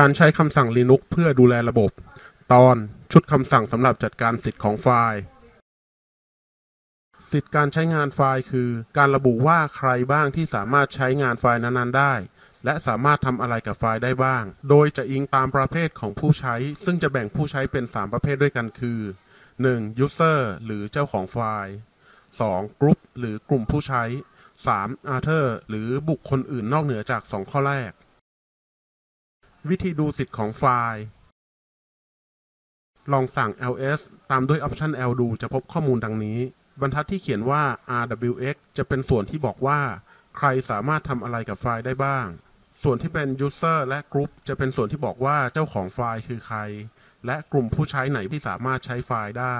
การใช้คำสั่ง Linux เพื่อดูแลระบบ ตอนชุดคำสั่งสำหรับจัดการสิทธิ์ของไฟล์ สิทธิ์การใช้งานไฟล์คือ การระบุว่าใครบ้างที่สามารถใช้งานไฟล์นั้นๆได้ และสามารถทำอะไรกับไฟล์ได้บ้าง โดยจะอิงตามประเภทของผู้ใช้ ซึ่งจะแบ่งผู้ใช้เป็น 3 ประเภทด้วยกันคือ 1. User หรือเจ้าของไฟล์ 2. Group หรือกลุ่มผู้ใช้ 3. Author หรือบุคคลอื่นนอกเหนือจาก 2 ข้อแรก วิธีดูสิทธิ์ของไฟล์ ลองสั่ง ls ตามด้วย Option l ดูจะพบข้อมูลดังนี้ บรรทัดที่เขียนว่า rwx จะเป็นส่วนที่บอกว่า ใครสามารถทำอะไรกับไฟล์ได้บ้าง ส่วนที่เป็น user และ group จะเป็นส่วนที่บอกว่าเจ้าของไฟล์คือใคร และกลุ่มผู้ใช้ไหนที่สามารถใช้ไฟล์ได้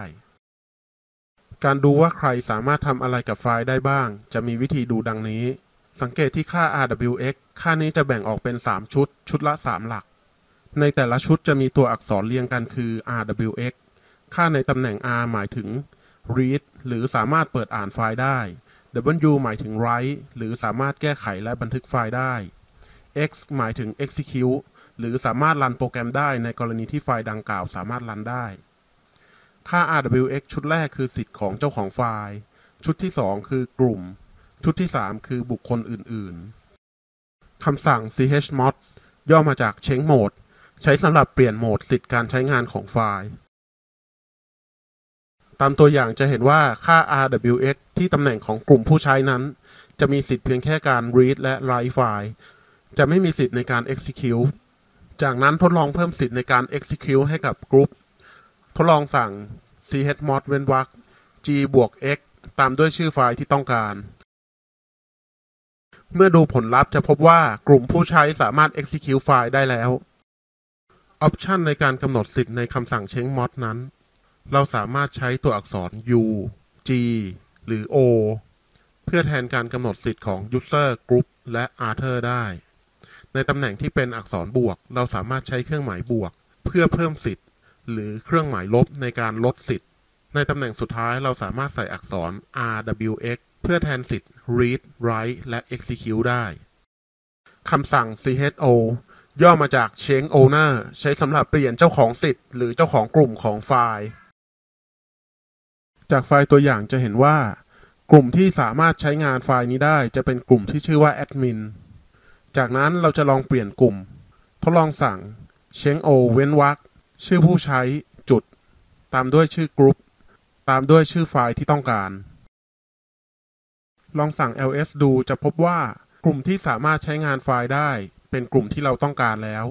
การดูว่าใครสามารถทำอะไรกับไฟล์ได้บ้าง จะมีวิธีดูดังนี้ สังเกตที่ค่า rwx ค่านี้จะแบ่งออกเป็น 3 ชุด ชุดละ 3 หลัก ในแต่ละชุดจะมีตัวอักษรเรียงกันคือ rwx ค่าในตำแหน่ง r หมายถึง read หรือสามารถเปิดอ่านไฟล์ได้ w หมายถึง write หรือสามารถแก้ไขและบันทึกไฟล์ได้ x หมายถึง execute หรือสามารถรันโปรแกรมได้ในกรณีที่ไฟล์ดังกล่าวสามารถรันได้ ค่า rwx ชุดแรกคือสิทธิ์ของเจ้าของไฟล์ ชุดที่ 2 คือกลุ่ม ชุดที่3คือบุคคลอื่นๆ คำสั่ง chmod ย่อมาจาก change mode ใช้สำหรับเปลี่ยนโหมดสิทธิการใช้งานของไฟล์ ตามตัวอย่างจะเห็นว่าค่า rwx ที่ตำแหน่งของกลุ่มผู้ใช้นั้น จะมีสิทธิ์เพียงแค่การ read และ write ไฟล์ จะไม่มีสิทธิ์ในการ execute จากนั้นทดลองเพิ่มสิทธิ์ในการ execute ให้กับกลุ่มทดลองสั่ง chmod เว้นวรรค g บวก x ตามด้วยชื่อไฟล์ที่ต้องการ เมื่อดูผลลัพธ์จะพบว่ากลุ่มผู้ใช้สามารถ execute ไฟล์ได้แล้วออปชันในการกำหนดสิทธิ์ในคำสั่ง change mod นั้น เราสามารถใช้ตัวอักษร u g หรือ o เพื่อแทนการกำหนดสิทธิ์ของ user group และ author ได้ ในตำแหน่งที่เป็นอักษรบวก เราสามารถใช้เครื่องหมายบวก เพื่อเพิ่มสิทธิ์ หรือเครื่องหมายลบในการลดสิทธิ์ ในตำแหน่งสุดท้ายเราสามารถใส่อักษร rwx เพื่อแทนสิทธิ์ read write และ execute ได้ คำสั่ง cho ย่อมาจาก change owner ใช้สำหรับเปลี่ยนเจ้าของสิทธิ์ หรือเจ้าของกลุ่มของไฟล์ จากไฟล์ตัวอย่างจะเห็นว่า กลุ่มที่สามารถใช้งานไฟล์นี้ได้จะเป็นกลุ่มที่ชื่อว่า admin จากนั้นเราจะลองเปลี่ยนกลุ่ม ทดลองสั่ง change o เว้นวรรคชื่อผู้ใช้จุด ตามด้วยชื่อกลุ่มตามด้วยชื่อไฟล์ที่ต้องการ ลองสั่ง ls ดูจะพบว่ากลุ่มที่สามารถใช้งานไฟล์ได้ เป็นกลุ่มที่เราต้องการแล้ว